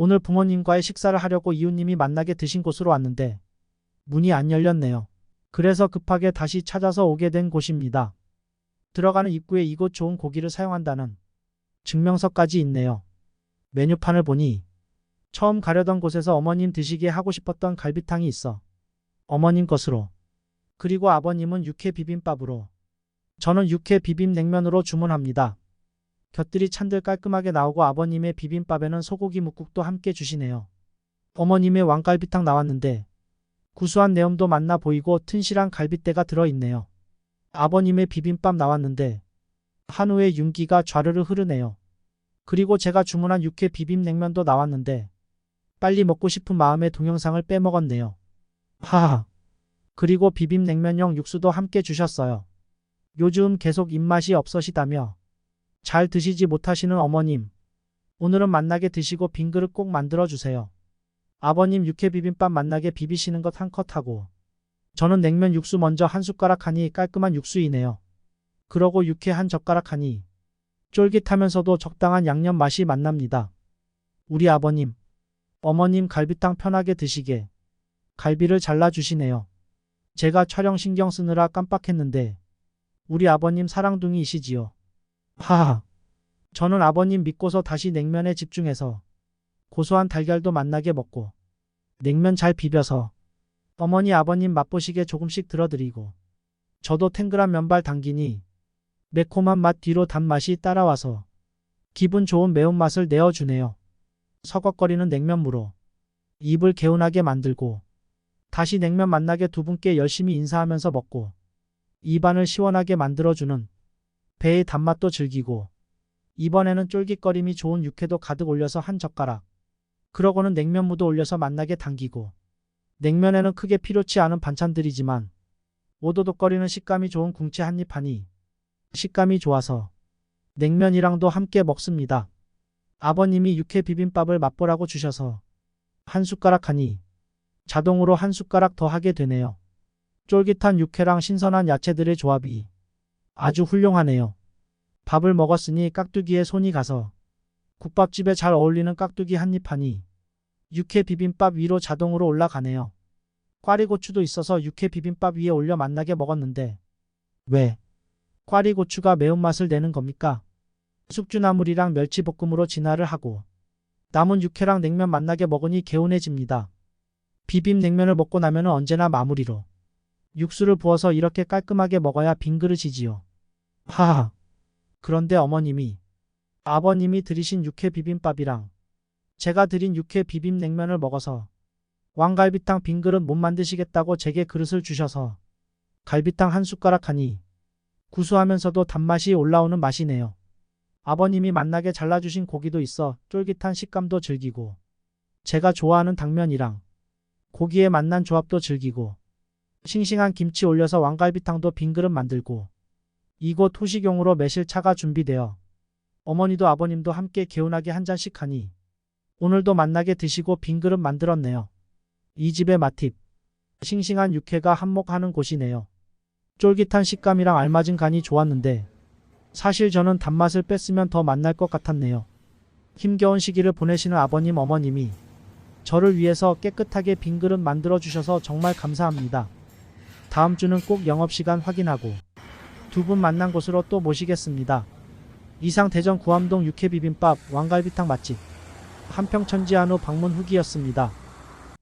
오늘 부모님과의 식사를 하려고 이웃님이 만나게 드신 곳으로 왔는데 문이 안 열렸네요. 그래서 급하게 다시 찾아서 오게 된 곳입니다. 들어가는 입구에 이곳 좋은 고기를 사용한다는 증명서까지 있네요. 메뉴판을 보니 처음 가려던 곳에서 어머님 드시게 하고 싶었던 갈비탕이 있어 어머님 것으로 그리고 아버님은 육회 비빔밥으로 저는 육회 비빔 냉면으로 주문합니다. 곁들이 찬들 깔끔하게 나오고 아버님의 비빔밥에는 소고기 묵국도 함께 주시네요. 어머님의 왕갈비탕 나왔는데 구수한 내음도 맛나 보이고 튼실한 갈빗대가 들어있네요. 아버님의 비빔밥 나왔는데 한우의 윤기가 좌르르 흐르네요. 그리고 제가 주문한 육회 비빔냉면도 나왔는데 빨리 먹고 싶은 마음에 동영상을 빼먹었네요. 하하. 그리고 비빔냉면용 육수도 함께 주셨어요. 요즘 계속 입맛이 없으시다며 잘 드시지 못하시는 어머님. 오늘은 만나게 드시고 빈 그릇 꼭 만들어 주세요. 아버님 육회 비빔밥 만나게 비비시는 것 한 컷 하고 저는 냉면 육수 먼저 한 숟가락 하니 깔끔한 육수이네요. 그러고 육회 한 젓가락 하니 쫄깃하면서도 적당한 양념 맛이 만납니다. 우리 아버님, 어머님 갈비탕 편하게 드시게 갈비를 잘라주시네요. 제가 촬영 신경 쓰느라 깜빡했는데 우리 아버님 사랑둥이이시지요. 하하. 저는 아버님 믿고서 다시 냉면에 집중해서 고소한 달걀도 맛나게 먹고 냉면 잘 비벼서 어머니 아버님 맛보시게 조금씩 들어드리고 저도 탱글한 면발 당기니 매콤한 맛 뒤로 단맛이 따라와서 기분 좋은 매운맛을 내어주네요. 서걱거리는 냉면무로 입을 개운하게 만들고 다시 냉면 만나게 두 분께 열심히 인사하면서 먹고 입안을 시원하게 만들어주는 배의 단맛도 즐기고 이번에는 쫄깃거림이 좋은 육회도 가득 올려서 한 젓가락 그러고는 냉면무도 올려서 맛나게 당기고 냉면에는 크게 필요치 않은 반찬들이지만 오도독거리는 식감이 좋은 궁채 한입 하니 식감이 좋아서 냉면이랑도 함께 먹습니다. 아버님이 육회 비빔밥을 맛보라고 주셔서 한 숟가락 하니 자동으로 한 숟가락 더 하게 되네요. 쫄깃한 육회랑 신선한 야채들의 조합이 아주 훌륭하네요. 밥을 먹었으니 깍두기에 손이 가서 국밥집에 잘 어울리는 깍두기 한 입 하니 육회 비빔밥 위로 자동으로 올라가네요. 꽈리고추도 있어서 육회 비빔밥 위에 올려 맛나게 먹었는데 왜 꽈리고추가 매운맛을 내는 겁니까? 숙주나물이랑 멸치볶음으로 진화를 하고 남은 육회랑 냉면 맛나게 먹으니 개운해집니다. 비빔 냉면을 먹고 나면 언제나 마무리로 육수를 부어서 이렇게 깔끔하게 먹어야 빈 그릇이지요. 하하. 그런데 어머님이 아버님이 드리신 육회 비빔밥이랑 제가 드린 육회 비빔 냉면을 먹어서 왕갈비탕 빈 그릇 못 만드시겠다고 제게 그릇을 주셔서 갈비탕 한 숟가락 하니 구수하면서도 단맛이 올라오는 맛이네요. 아버님이 맛나게 잘라주신 고기도 있어 쫄깃한 식감도 즐기고 제가 좋아하는 당면이랑 고기의 맛난 조합도 즐기고 싱싱한 김치 올려서 왕갈비탕도 빈 그릇 만들고 이곳 후식용으로 매실차가 준비되어 어머니도 아버님도 함께 개운하게 한 잔씩 하니 오늘도 만나게 드시고 빈 그릇 만들었네요. 이 집의 맛팁. 싱싱한 육회가 한몫하는 곳이네요. 쫄깃한 식감이랑 알맞은 간이 좋았는데 사실 저는 단맛을 뺐으면 더 맛날 것 같았네요. 힘겨운 시기를 보내시는 아버님 어머님이 저를 위해서 깨끗하게 빈 그릇 만들어 주셔서 정말 감사합니다. 다음 주는 꼭 영업시간 확인하고 두 분 만난 곳으로 또 모시겠습니다. 이상 대전 구암동 육회비빔밥 왕갈비탕 맛집 한평천지 한우 방문 후기였습니다.